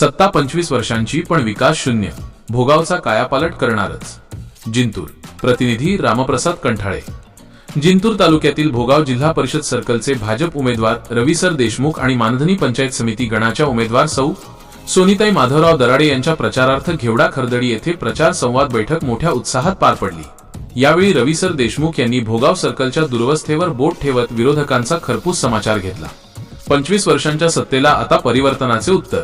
सत्ता पंचवीस वर्षांची पण विकास शून्य. भोगावचा कायापालट करणारच. जिंतूर. प्रतिनिधी रामप्रसाद कंठाळे. जिंतूर तालुक्यातील भोगाव जिल्हा परिषद सर्कलचे भाजप उमेदवार रविसर देशमुख आणि मानधनी पंचायत समिती गणाच्या उमेदवार सौ. सोनिताई माधवराव दराडे यांच्या प्रचारार्थ घेवडा खरदडी येथे प्रचार संवाद बैठक मोठ्या उत्साहात पार पडली. यावेळी रविसर देशमुख यांनी भोगाव सर्कलच्या दुरवस्थेवर बोट ठेवत विरोधकांचा खरपूस समाचार घेतला. पंचवीस वर्षांच्या सत्तेला आता परिवर्तनाचे उत्तर.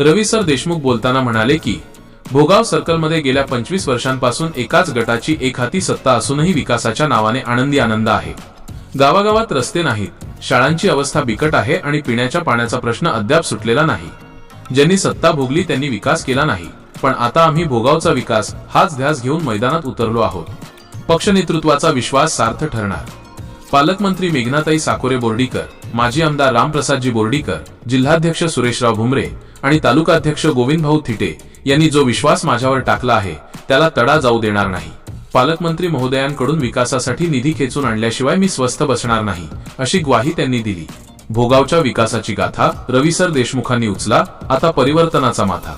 रवी सर देशमुख बोलताना म्हणाले की भोगाव सर्कलमध्ये गेल्या पंचवीस वर्षांपासून एकाच गटाची एक हाती सत्ता असूनही विकासाच्या नावाने आनंदी आनंद आहे. गावागावात रस्ते नाहीत शाळांची अवस्था बिकट आहे आणि पिण्याच्या पाण्याचा प्रश्न अद्याप सुटलेला नाही. ज्यांनी सत्ता भोगली त्यांनी विकास केला नाही पण आता आम्ही भोगावचा विकास हाच ध्यास घेऊन मैदानात उतरलो आहोत. पक्ष नेतृत्वाचा विश्वास सार्थ ठरणार. पालकमंत्री मेघनाताई साकोरे बोर्डीकर माजी आमदार रामप्रसादजी बोर्डीकर जिल्हाध्यक्ष सुरेशराव भुमरे आणि तालुकाध्यक्ष गोविंदभाऊ थिटे यांनी जो विश्वास माझ्यावर टाकला आहे त्याला तडा जाऊ देणार नाही. पालकमंत्री महोदयांकडून विकासासाठी निधी खेचून आणल्याशिवाय मी स्वस्थ बसणार नाही अशी ग्वाही त्यांनी दिली. भोगावच्या विकासाची गाथा रविसर देशमुखांनी उचला आता परिवर्तनाचा माथा.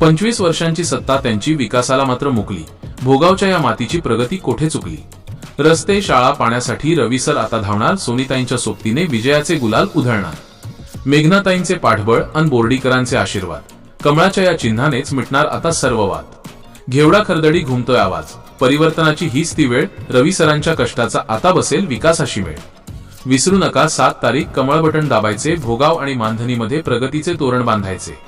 पंचवीस वर्षांची सत्ता त्यांची विकासाला मात्र मुकली. भोगावच्या या मातीची प्रगती कोठे चुकली? रस्ते शाळा पाण्यासाठी रविसर आता धावणार सोनिताईंच्या सोबतीने विजयाचे गुलाल उधळणार. मेघनाताईंचे पाठबळ अन बोर्डीकरांचे आशीर्वाद. कमळाच्या या चिन्हानेच मिटणार आता सर्व वाद. घेवडा खरदडी घुमतोय आवाज. परिवर्तनाची हीच ती वेळ रवी सरांच्या कष्टाचा आता बसेल विकासाशी वेळ विसरू नका सात तारीख कमळ बटन दाबायचे भोगाव आणि मानधनीमध्ये प्रगतीचे तोरण बांधायचे.